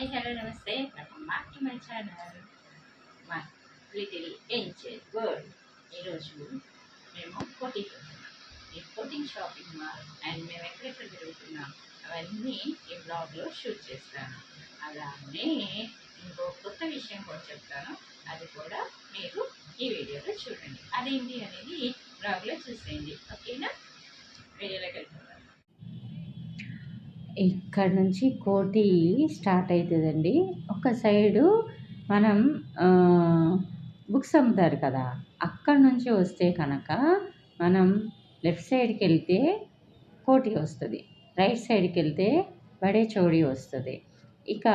Hi hello నమస్తే. Welcome my channel my little angel world ఈరోజు మేము కోటింగ్ ఈ కోటింగ్ షాపింగ్ మాల్ అండ్ మేము ఎక్కడెక్కడ తిరుగుతున్నాం అవన్నీ ఈ బ్లాగ్లో షూట్ చేస్తాను. అలానే ఇంకో కొత్త విషయం కూడా చెప్తాను. అది కూడా మీరు ఈ వీడియోలో చూడండి. అదేంటి అనేది బ్లాగ్లో చూసేయండి. ఓకేనా వీడియోలోకి వెళ్తున్నాను ఇక్కడ నుంచి కోటి స్టార్ట్ అవుతుందండి ఒక సైడు మనం బుక్స్ అమ్ముతారు కదా అక్కడ నుంచి వస్తే కనుక మనం లెఫ్ట్ సైడ్కి వెళ్తే కోటి వస్తుంది రైట్ సైడ్కి వెళ్తే బడే చౌడి వస్తుంది. ఇక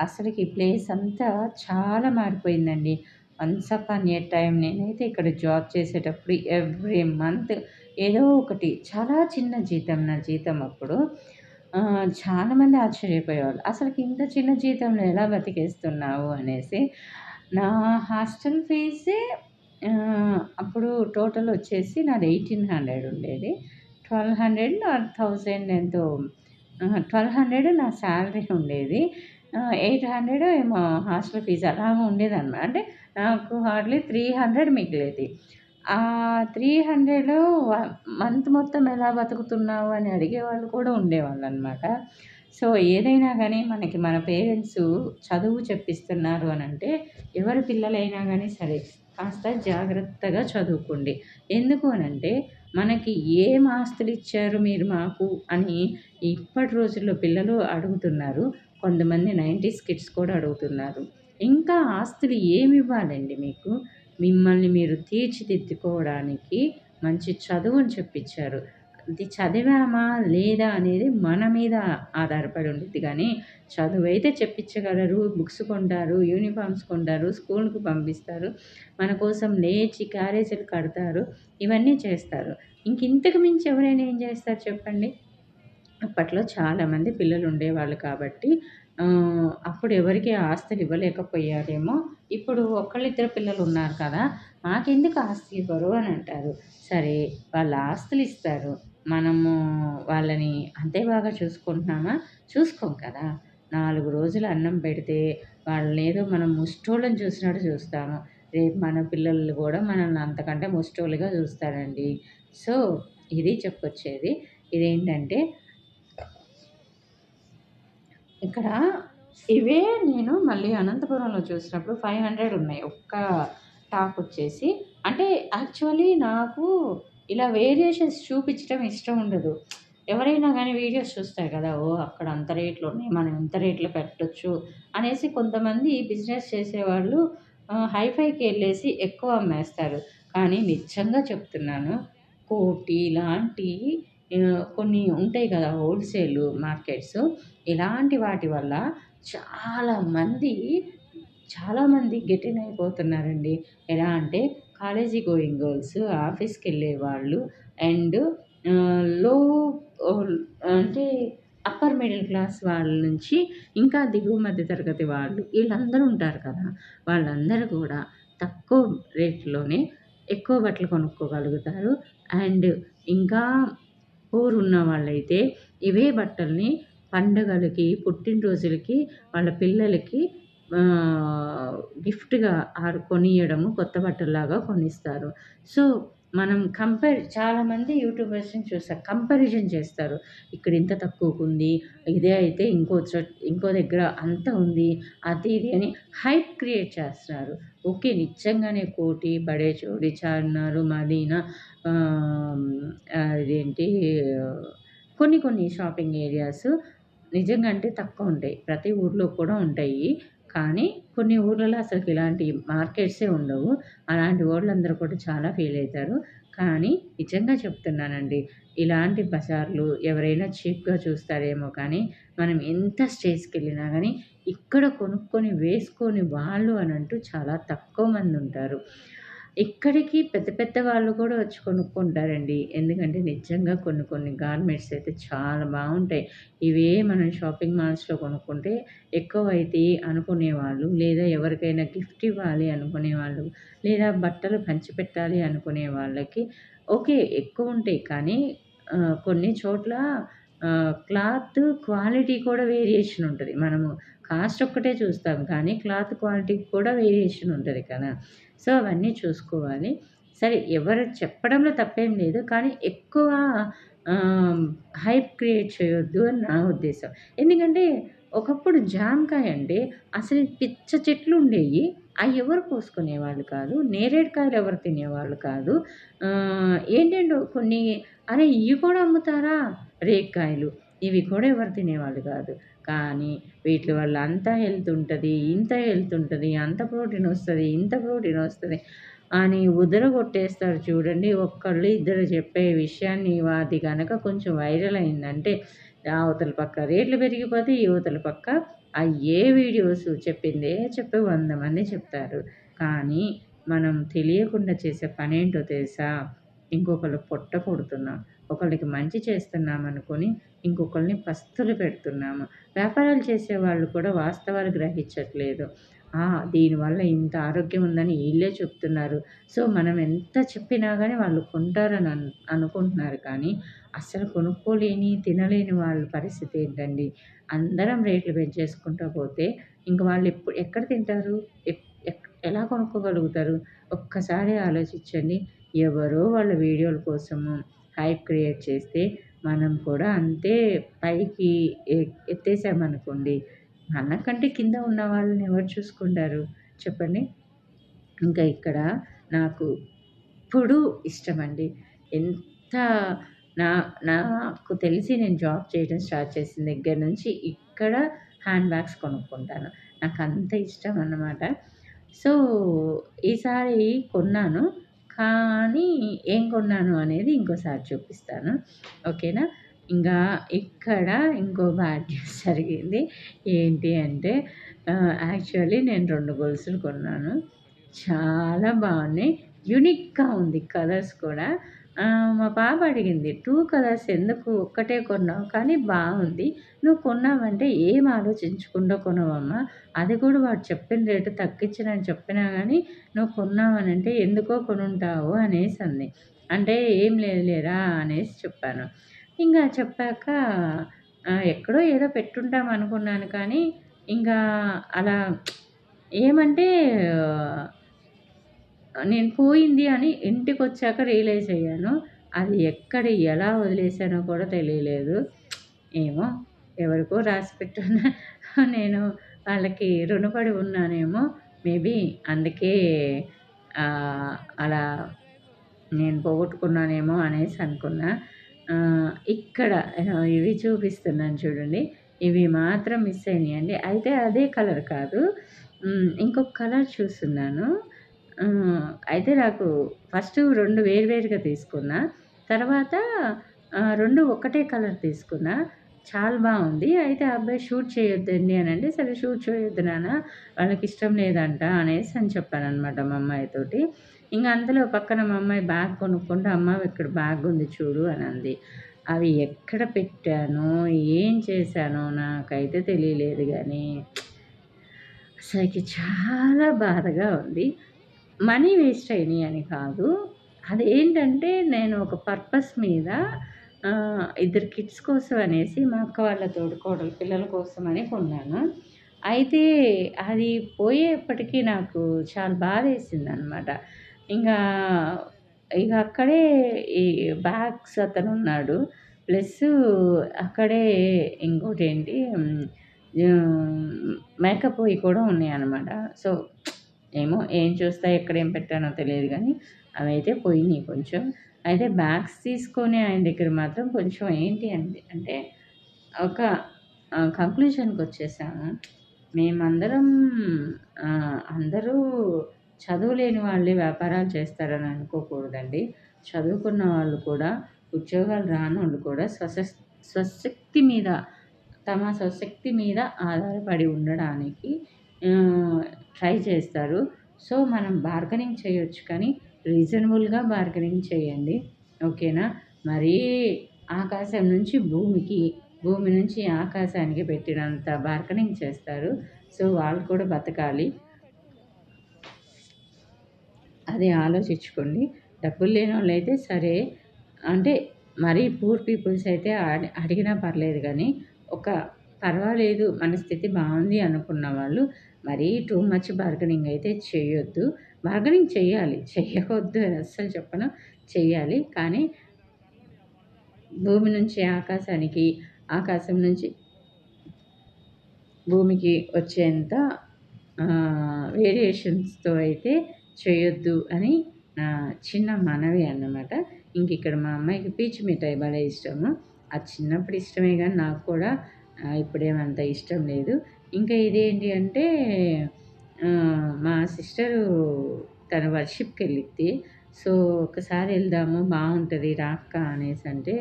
అసలుకి ప్లేస్ అంతా చాలా మారిపోయిందండి. వన్స్ అపాన్ ఏ టైం నేనైతే ఇక్కడ జాబ్ చేసేటప్పుడు ఎవ్రీ మంత్ ఏదో ఒకటి చాలా చిన్న జీతం నా జీతం అప్పుడు చాలామంది ఆశ్చర్యపోయేవాళ్ళు. అసలుకి ఇంత చిన్న జీతంలో ఎలా బతికేస్తున్నావు అనేసి. నా హాస్టల్ ఫీజే అప్పుడు టోటల్ వచ్చేసి నాది ఎయిటీన్ హండ్రెడ్ ఉండేది. ట్వెల్వ్ హండ్రెడ్ థౌజండ్ ఎంతో ట్వెల్వ్ హండ్రెడ్ నా శాలరీ ఉండేది. ఎయిట్ హండ్రెడ్ ఏమో హాస్టల్ ఫీజు అలా ఉండేదన్నమాట. అంటే నాకు హార్డ్లీ త్రీ హండ్రెడ్ మిగిలేది. ఆ త్రీ హండ్రెడ్ మంత్ మొత్తం ఎలా బతుకుతున్నావు అని అడిగే వాళ్ళు కూడా ఉండేవాళ్ళు అనమాట సో ఏదైనా కానీ మనకి మన పేరెంట్స్ చదువు చెప్పిస్తున్నారు అని అంటే ఎవరి పిల్లలైనా కానీ సరే కాస్త జాగ్రత్తగా చదువుకోండి. ఎందుకు అని అంటే మనకి ఏం ఆస్తులు ఇచ్చారు మీరు మాకు అని ఇప్పటి రోజుల్లో పిల్లలు అడుగుతున్నారు. కొంతమంది నైంటీస్ కిడ్స్ కూడా అడుగుతున్నారు. ఇంకా ఆస్తులు ఏమి ఇవ్వాలండి మీకు? మిమ్మల్ని మీరు తీర్చిదిద్దుకోవడానికి మంచి చదువుని చెప్పించారు. ఇది చదివామా లేదా అనేది మన మీద ఆధారపడి ఉంటుంది కానీ చదువు అయితే చెప్పించగలరు. బుక్స్ కొంటారు యూనిఫామ్స్ కొంటారు స్కూల్కి పంపిస్తారు. మన కోసం లేచి క్యారేజీలు కడతారు. ఇవన్నీ చేస్తారు. ఇంక ఇంతకు మించి ఎవరైనా ఏం చేస్తారు చెప్పండి? అప్పట్లో చాలామంది పిల్లలు ఉండేవాళ్ళు కాబట్టి అప్పుడు ఎవరికి ఆస్తులు ఇవ్వలేకపోయారేమో. ఇప్పుడు ఒకళ్ళిద్దరు పిల్లలు ఉన్నారు కదా మాకెందుకు ఆస్తి ఇవ్వరు అని అంటారు. సరే వాళ్ళ ఆస్తులు ఇస్తారు. మనము వాళ్ళని అంతే బాగా చూసుకుంటున్నామా? చూసుకోం కదా. నాలుగు రోజులు అన్నం పెడితే వాళ్ళని ఏదో మనం ముష్టోళ్ళని చూసినట్టు చూస్తాము. రేపు మన పిల్లలు కూడా మనల్ని అంతకంటే ముష్టోళ్ళుగా చూస్తారండి. సో ఇది చెప్పొచ్చేది. ఇదేంటంటే ఇక్కడ ఇవే నేను మళ్ళీ అనంతపురంలో చూసినప్పుడు ఫైవ్ హండ్రెడ్ ఉన్నాయి. ఒక్క టాప్ వచ్చేసి. అంటే యాక్చువల్లీ నాకు ఇలా వేరియేషన్స్ చూపించడం ఇష్టం ఉండదు. ఎవరైనా కానీ వీడియోస్ చూస్తారు కదా ఓ అక్కడ అంత రేట్లు ఉన్నాయి మనం ఇంత రేట్లు పెట్టొచ్చు అనేసి కొంతమంది బిజినెస్ చేసేవాళ్ళు హైఫైకి వెళ్ళేసి ఎక్కువ అమ్మేస్తారు. కానీ నిజంగా చెప్తున్నాను కోటి లాంటి కొన్ని ఉంటాయి కదా హోల్సేల్ మార్కెట్స్. ఇలాంటి వాటి వల్ల చాలామంది చాలామంది గెటిన్ అయిపోతున్నారండి. ఎలా అంటే కాలేజీ గోయింగ్ గర్ల్స్ ఆఫీస్కి వెళ్ళే వాళ్ళు అండ్లో అంటే అప్పర్ మిడిల్ క్లాస్ వాళ్ళ నుంచి ఇంకా దిగువ మధ్య తరగతి వాళ్ళు వీళ్ళందరూ ఉంటారు కదా. వాళ్ళందరూ కూడా తక్కువ రేట్లోనే ఎక్కువ బట్టలు కొనుక్కోగలుగుతారు. అండ్ ఇంకా ఊరున్న ఉన్న వాళ్ళైతే ఇవే బట్టల్ని పండగలకి పుట్టినరోజులకి వాళ్ళ పిల్లలకి గిఫ్ట్గా ఆరు కొనియడము కొత్త బట్టల్లాగా కొనిస్తారు. సో మనం కంపేర్ చాలామంది యూట్యూబర్స్ని చూస్తారు కంపారిజన్ చేస్తారు. ఇక్కడ ఇంత తక్కువకు ఉంది ఇదే అయితే ఇంకో ఇంకో దగ్గర అంత ఉంది అది ఇది అని హైప్ క్రియేట్ చేస్తున్నారు. ఓకే నిజంగానే కోటి బడే చోడి చార్మినార్ మదీనా అదేంటి కొన్ని కొన్ని షాపింగ్ ఏరియాస్ నిజంగా అంటే తక్కువ ఉంటాయి. ప్రతి ఊర్లో కూడా ఉంటాయి. కానీ కొన్ని ఊర్లలో అసలు ఇలాంటి మార్కెట్సే ఉండవు. అలాంటి వాళ్ళందరూ కూడా చాలా ఫీల్ అవుతారు. కానీ నిజంగా చెప్తున్నానండి ఇలాంటి బజార్లు ఎవరైనా చీప్గా చూస్తారేమో కానీ మనం ఎంత స్టేజ్కి వెళ్ళినా కానీ ఇక్కడ కొనుక్కొని వేసుకొని వాళ్ళు అని అంటూ చాలా తక్కువ మంది ఉంటారు. ఇక్కడికి పెద్ద పెద్ద వాళ్ళు కూడా వచ్చి కొనుక్కుంటారండి. ఎందుకంటే నిజంగా కొన్ని కొన్ని గార్మెంట్స్ అయితే చాలా బాగుంటాయి. ఇవే మనం షాపింగ్ మాల్స్లో కొనుక్కుంటే ఎక్కువ అయితే అనుకునేవాళ్ళు లేదా ఎవరికైనా గిఫ్ట్ ఇవ్వాలి అనుకునేవాళ్ళు లేదా బట్టలు పంచిపెట్టాలి అనుకునే వాళ్ళకి ఓకే ఎక్కువ ఉంటాయి. కానీ కొన్ని చోట్ల క్లాత్ క్వాలిటీ కూడా వేరియేషన్ ఉంటుంది. మనము కాస్ట్ ఒక్కటే చూస్తాం కానీ క్లాత్ క్వాలిటీ కూడా వేరియేషన్ ఉంటుంది కదా. సో అవన్నీ చూసుకోవాలి. సరే ఎవరు చెప్పడంలో తప్పేం లేదు కానీ ఎక్కువ హైప్ క్రియేట్ చేయొద్దు అని నా ఉద్దేశం. ఎందుకంటే ఒకప్పుడు జామకాయ అంటే అసలు పిచ్చ చెట్లు ఉండేవి అవి ఎవరు కోసుకునేవాళ్ళు కాదు నేరేడుకాయలు ఎవరు తినేవాళ్ళు కాదు. ఏంటంటే కొన్ని అరే ఇవి కూడా అమ్ముతారా? రేక్కాయలు ఇవి కూడా ఎవరు తినేవాళ్ళు కాదు. కానీ వీటి వల్ల అంత హెల్త్ ఉంటుంది ఇంత హెల్త్ ఉంటుంది అంత ప్రోటీన్ వస్తుంది ఇంత ప్రోటీన్ వస్తుంది అని ఉదర కొట్టేస్తారు చూడండి. ఒక్కళ్ళు ఇద్దరు చెప్పే విషయాన్ని అది కనుక కొంచెం వైరల్ అయిందంటే అవతల పక్క రేట్లు పెరిగిపోతే యువతల పక్క ఆ ఏ వీడియోస్ చెప్పిందే చెప్పి వంద మంది చెప్తారు. కానీ మనం తెలియకుండా చేసే పని ఏంటో తెలుసా? ఇంకొకళ్ళు పొట్ట కొడుతున్నాం ఒకళ్ళకి మంచి చేస్తున్నామనుకొని ఇంకొకరిని పస్తులు పెడుతున్నాము. వ్యాపారాలు చేసే వాళ్ళు కూడా వాస్తవాలు గ్రహించట్లేదు. దీనివల్ల ఇంత ఆరోగ్యం ఉందని వీళ్ళే చెప్తున్నారు. సో మనం ఎంత చెప్పినా కానీ వాళ్ళు కొంటారని అను అనుకుంటున్నారు కానీ అస్సలు కొనుక్కోలేని తినలేని వాళ్ళ పరిస్థితి ఏంటండి? అందరం రేట్లు పెంచేసుకుంటూ పోతే ఇంక వాళ్ళు ఎప్పుడు ఎక్కడ తింటారు? ఎలా కొనుక్కోగలుగుతారు? ఒక్కసారి ఆలోచించండి. ఎవరో వాళ్ళ వీడియోల కోసము హైప్ క్రియేట్ చేస్తే మనం కూడా అంతే పైకి ఎ- ఎత్తేసామనుకోండి మనకంటే కింద ఉన్న వాళ్ళని ఎవరు చూసుకుంటారు? చెప్పండి. ఇంకా ఇక్కడ నాకు ఇప్పుడు ఇష్టమండి. ఎంత నా నాకు తెలిసి నేను జాబ్ చేయడం స్టార్ట్ చేసిన దగ్గర నుంచి ఇక్కడ హ్యాండ్ బ్యాగ్స్ కొనుక్కుంటాను. నాకు అంత ఇష్టం అన్నమాట. సో ఈసారి కొన్నాను. కానీ ఏం కొన్నాను అనేది ఇంకోసారి చూపిస్తాను. ఓకేనా? ఇంకా ఇక్కడ ఇంకో బ్యాడ్ న్యూస్ జరిగింది. ఏంటి అంటే యాక్చువల్లీ నేను రెండు గొలుసులు కొన్నాను. చాలా బాగున్నాయి. యూనిక్గా ఉంది కలర్స్ కూడా. మా పాప అడిగింది టూ కలర్స్ ఎందుకు? ఒక్కటే కొన్నావు? కానీ బాగుంది. నువ్వు కొన్నావంటే ఏం ఆలోచించకుండా కొనవమ్మా. అది కూడా వాడు చెప్పిన రేటు తగ్గించినని చెప్పినా కానీ నువ్వు కొన్నావనంటే ఎందుకో కొనుంటావు? అనేసి అంది. అంటే ఏం లేదు లేరా? అనేసి చెప్పాను. ఇంకా చెప్పాక ఎక్కడో ఏదో పెట్టుంటాం అనుకున్నాను కానీ ఇంకా అలా ఏమంటే నేను పోయింది అని ఇంటికి వచ్చాక రియలైజ్ అయ్యాను. అది ఎక్కడ ఎలా వదిలేసానో కూడా తెలియలేదు. ఏమో ఎవరికో రాసి పెట్టున్న నేను వాళ్ళకి రుణపడి ఉన్నానేమో మేబీ అందుకే అలా నేను పోగొట్టుకున్నానేమో అనేసి అనుకున్నా. ఇక్కడ ఇవి చూపిస్తున్నాను చూడండి. ఇవి మాత్రం మిస్ అయినాయండి. అయితే అదే కలర్ కాదు. ఇంకొక కలర్ చూస్తున్నాను. అయితే నాకు ఫస్ట్ రెండు వేరువేరుగా తీసుకున్నా. తర్వాత రెండు ఒకటే కలర్ తీసుకున్నా. చాలా బాగుంది. అయితే ఆ అబ్బాయి షూట్ చేయొద్దండి అని అంటే సరే షూట్ చేయొద్దు నాన్న. వాళ్ళకి ఇష్టం లేదంట అనేసి అని చెప్పాను అనమాట మా అమ్మాయితోటి ఇంకా అందులో పక్కన మా అమ్మాయి బ్యాగ్ కొనుక్కుంటే అమ్మ ఇక్కడ బ్యాగ్ ఉంది చూడు అని అంది. అవి ఎక్కడ పెట్టానో? ఏం చేశానో నాకైతే తెలియలేదు కానీ అసలుకి చాలా బాధగా ఉంది. మనీ వేస్ట్ అయినాయి అని కాదు. అది ఏంటంటే నేను ఒక పర్పస్ మీద ఇద్దరు కిడ్స్ కోసం అనేసి మా అక్క వాళ్ళ తోడుకోడలు పిల్లల కోసం అని కొన్నాను. అయితే అది పోయేప్పటికీ నాకు చాలా బాధ వేసింది అనమాట ఇంకా ఇక అక్కడే ఈ బ్యాగ్స్ అతను ఉన్నాడు. ప్లస్ అక్కడే ఇంకోటి ఏంటి మేకప్ అవి కూడా ఉన్నాయి అనమాట సో ఏమో ఏం చూస్తా ఎక్కడ ఏం పెట్టానో తెలియదు కానీ అవి అయితే పోయినాయి కొంచెం. అయితే బ్యాగ్స్ తీసుకొని ఆయన దగ్గర మాత్రం కొంచెం ఏంటి అండి అంటే ఒక కంక్లూషన్కి వచ్చేసాము. మేమందరం అందరూ చదువులేని వాళ్ళే వ్యాపారాలు చేస్తారని అనుకోకూడదండి. చదువుకున్న వాళ్ళు కూడా ఉద్యోగాలు రాని వాళ్ళు కూడా స్వశ స్వశక్తి మీద తమ స్వశక్తి మీద ఆధారపడి ఉండడానికి ట్రై చేస్తారు. సో మనం బార్గెనింగ్ చేయొచ్చు కానీ రీజనబుల్గా బార్గెనింగ్ చేయండి. ఓకేనా? మరీ ఆకాశం నుంచి భూమికి భూమి నుంచి ఆకాశానికి పెట్టినంత బార్గెనింగ్ చేస్తారు. సో వాళ్ళు కూడా బతకాలి. అది ఆలోచించుకోండి. డబ్బులు లేని వాళ్ళు అయితే సరే. అంటే మరీ పూర్ పీపుల్స్ అయితే అడి అడిగినా పర్లేదు కానీ ఒక పర్వాలేదు మన స్థితి బాగుంది అనుకున్న వాళ్ళు మరీ టూ మచ్ బార్గెనింగ్ అయితే చేయొద్దు. బార్గెనింగ్ చేయాలి చేయవద్దు అని అస్సలు చెప్పను. చేయాలి కానీ భూమి నుంచి ఆకాశానికి ఆకాశం నుంచి భూమికి వచ్చేంత వేరియేషన్స్తో అయితే చేయొద్దు అని నా చిన్న మనవి అన్నమాట. ఇంక ఇక్కడ మా అమ్మాయికి పీచు మిఠాయి భలే ఇష్టము. అది చిన్నప్పుడు ఇష్టమే కానీ నాకు కూడా ఇప్పుడేమంత ఇష్టం లేదు. ఇంకా ఇదేంటి అంటే మా సిస్టరు తన వర్షిప్కి వెళ్ళిద్ది సో ఒకసారి వెళ్దాము బాగుంటుంది రాక్క అనేసి అంటే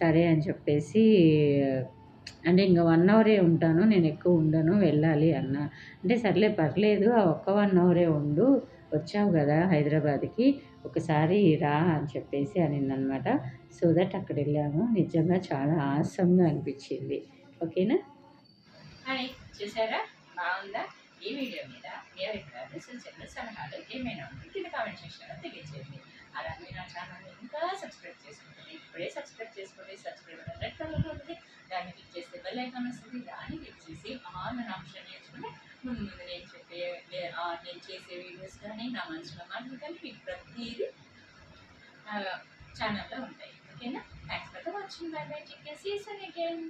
సరే అని చెప్పేసి అంటే ఇంకా వన్ అవరే ఉంటాను నేను ఎక్కువ ఉండను వెళ్ళాలి అన్న. అంటే సర్లే పర్లేదు ఆ ఒక్క వన్ అవరే ఉండు వచ్చావు కదా హైదరాబాద్కి ఒకసారి రా అని చెప్పేసి అనిందనమాట. సో దట్ అక్కడ వెళ్ళాము. నిజంగా చాలా ఆసంగా అనిపించింది. ఓకేనా? హాయ్ చూసారా? బాగుందా? ఈ వీడియో మీద మీ అభిప్రాయాలు సూచనలు సలహాలు ఏమైనా ఉంటే కింద కామెంట్ సెక్షన్లో తెలియజేయండి అలాగే నా ఛానల్ ఇంకా సబ్స్క్రైబ్ చేసుకోండి ఇప్పుడే సబ్స్క్రైబ్ చేసుకోండి. సబ్స్క్రైబ్ రెడ్ కలర్లో ఉంటుంది దాన్ని క్లిక్ చేస్తే బెల్ ఐకాన్ వస్తుంది. దాన్ని క్లిక్ చేసి ఆన్ అనే ఆప్షన్ నేర్చుకుంటే ముందు ముందు నేను చెప్పే నేను చేసే వీడియోస్ కానీ నా మనసులో మాటలు కానీ మీకు ప్రతిదీ ఛానల్లో ఉంటాయి. ఓకేనా? Thanks for watching bye bye take care again